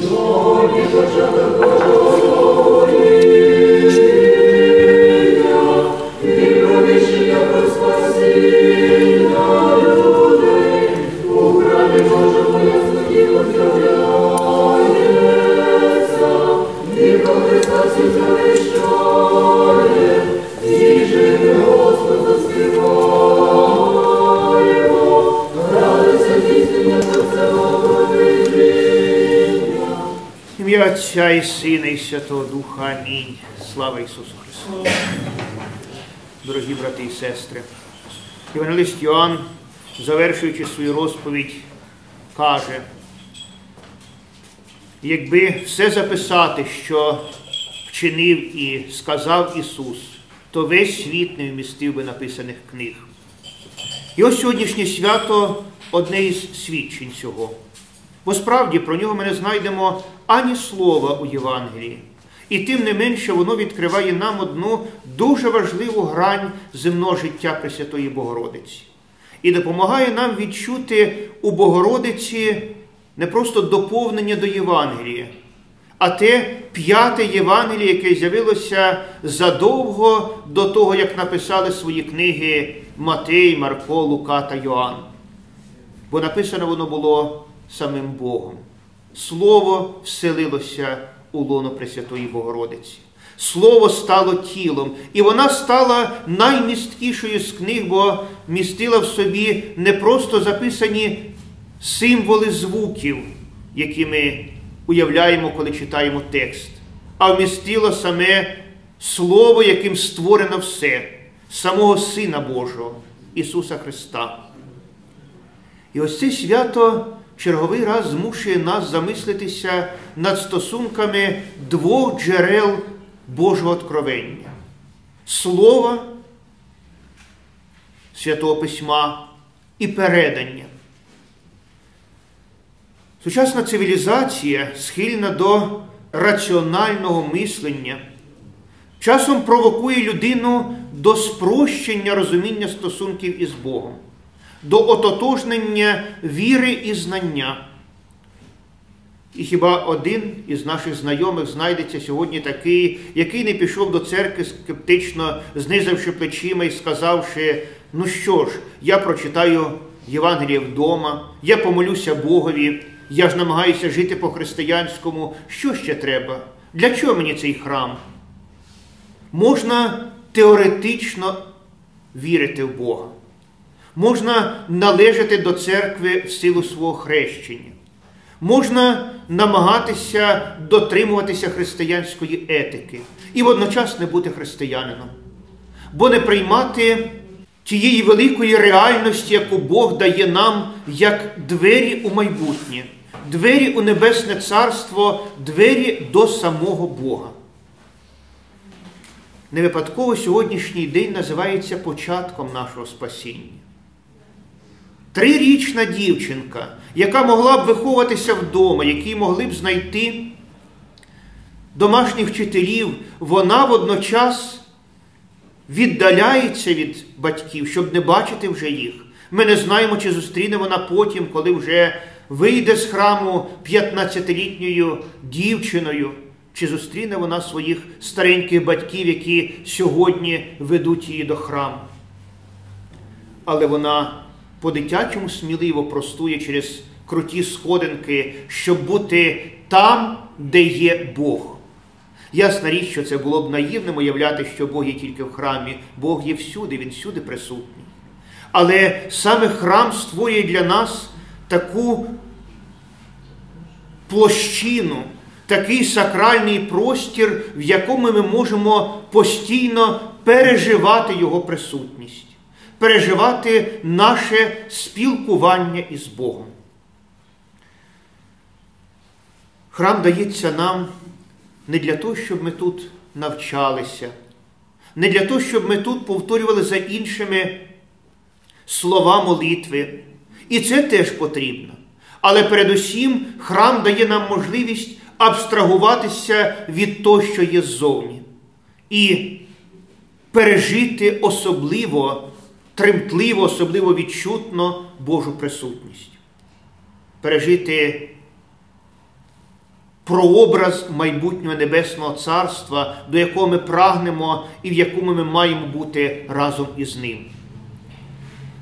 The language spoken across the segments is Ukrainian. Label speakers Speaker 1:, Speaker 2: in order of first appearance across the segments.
Speaker 1: 너 Отця і Сина, і Святого Духа. Амінь. Слава Ісусу Христу. Дорогі брати і сестри, Євангелист Йоанн, завершуючи свою розповідь, каже, якби все записати, що вчинив і сказав Ісус, то весь світ не вмістив би написаних книг. І ось сьогоднішнє свято одне із свідчень цього. Бо справді про нього ми не знайдемо ані слова у Євангелії. І тим не менше воно відкриває нам одну дуже важливу грань земного життя Пресвятої Богородиці. І допомагає нам відчути у Богородиці не просто доповнення до Євангелія, а те п'яте Євангеліє, яке з'явилося задовго до того, як написали свої книги Матей, Марко, Лука та Йоанн. Бо написано воно було самим Богом. Слово вселилося у лоно Пресвятої Богородиці. Слово стало тілом, і вона стала наймісткішою з книг, бо містила в собі не просто записані символи звуків, які ми уявляємо, коли читаємо текст, а вмістила саме Слово, яким створено все, самого Сина Божого, Ісуса Христа. І ось це свято черговий раз змушує нас замислитися над стосунками двох джерел Божого откровення. Слова Святого Письма і передання. Сучасна цивілізація схильна до раціонального мислення, часом провокує людину до спрощення розуміння стосунків із Богом до ототожнення віри і знання. І хіба один із наших знайомих знайдеться сьогодні такий, який не пішов до церкви скептично, знизивши плечима і сказавши, ну що ж, я прочитаю Євангеліє вдома, я помолюся Богові, я ж намагаюся жити по-християнському, що ще треба? Для чого мені цей храм? Можна теоретично вірити в Бога можна належати до церкви в силу свого хрещення, можна намагатися дотримуватися християнської етики і водночас не бути християнином, бо не приймати тієї великої реальності, яку Бог дає нам, як двері у майбутнє, двері у Небесне Царство, двері до самого Бога. Не випадково сьогоднішній день називається початком нашого спасіння. Трирічна дівчинка, яка могла б виховуватися вдома, які могли б знайти домашніх вчителів, вона водночас віддаляється від батьків, щоб не бачити вже їх. Ми не знаємо, чи зустріне вона потім, коли вже вийде з храму 15-літньою дівчиною, чи зустріне вона своїх стареньких батьків, які сьогодні ведуть її до храму. Але вона по-дитячому сміливо простує через круті сходинки, щоб бути там, де є Бог. Ясна річ, що це було б наївним уявляти, що Бог є тільки в храмі, Бог є всюди, Він всюди присутній. Але саме храм створює для нас таку площину, такий сакральний простір, в якому ми можемо постійно переживати Його присутність переживати наше спілкування із Богом. Храм дається нам не для того, щоб ми тут навчалися, не для того, щоб ми тут повторювали за іншими слова молитви. І це теж потрібно. Але передусім храм дає нам можливість абстрагуватися від того, що є ззовні, і пережити особливо тремтливо, особливо відчутно Божу присутність. Пережити прообраз майбутнього Небесного Царства, до якого ми прагнемо і в якому ми маємо бути разом із ним.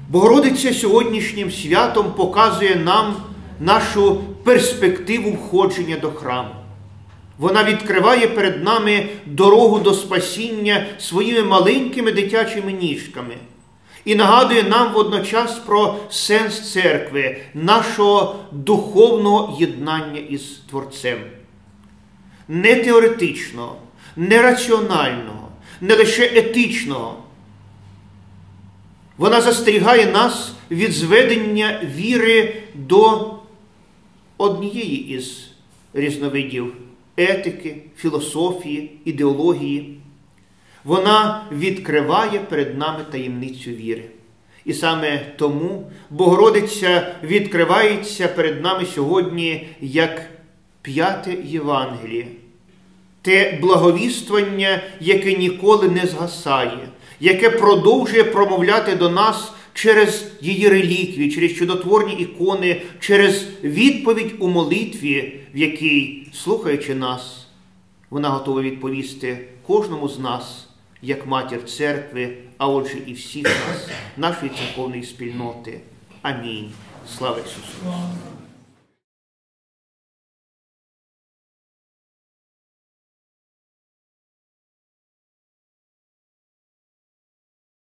Speaker 1: Богородиця сьогоднішнім святом показує нам нашу перспективу входження до храму. Вона відкриває перед нами дорогу до спасіння своїми маленькими дитячими ніжками і нагадує нам водночас про сенс церкви, нашого духовного єднання із Творцем. Не теоретичного, не раціонального, не лише етичного. Вона застерігає нас від зведення віри до однієї із різновидів етики, філософії, ідеології. Вона відкриває перед нами таємницю віри. І саме тому Богородиця відкривається перед нами сьогодні як п'яте Євангеліє, те благовіствання, яке ніколи не згасає, яке продовжує промовляти до нас через її реліквії, через чудотворні ікони, через відповідь у молитві, в якій, слухаючи нас, вона готова відповісти кожному з нас, як матір церкви, а отже, і всіх нас, нашої церковної спільноти. Амінь. Слава Ісусу!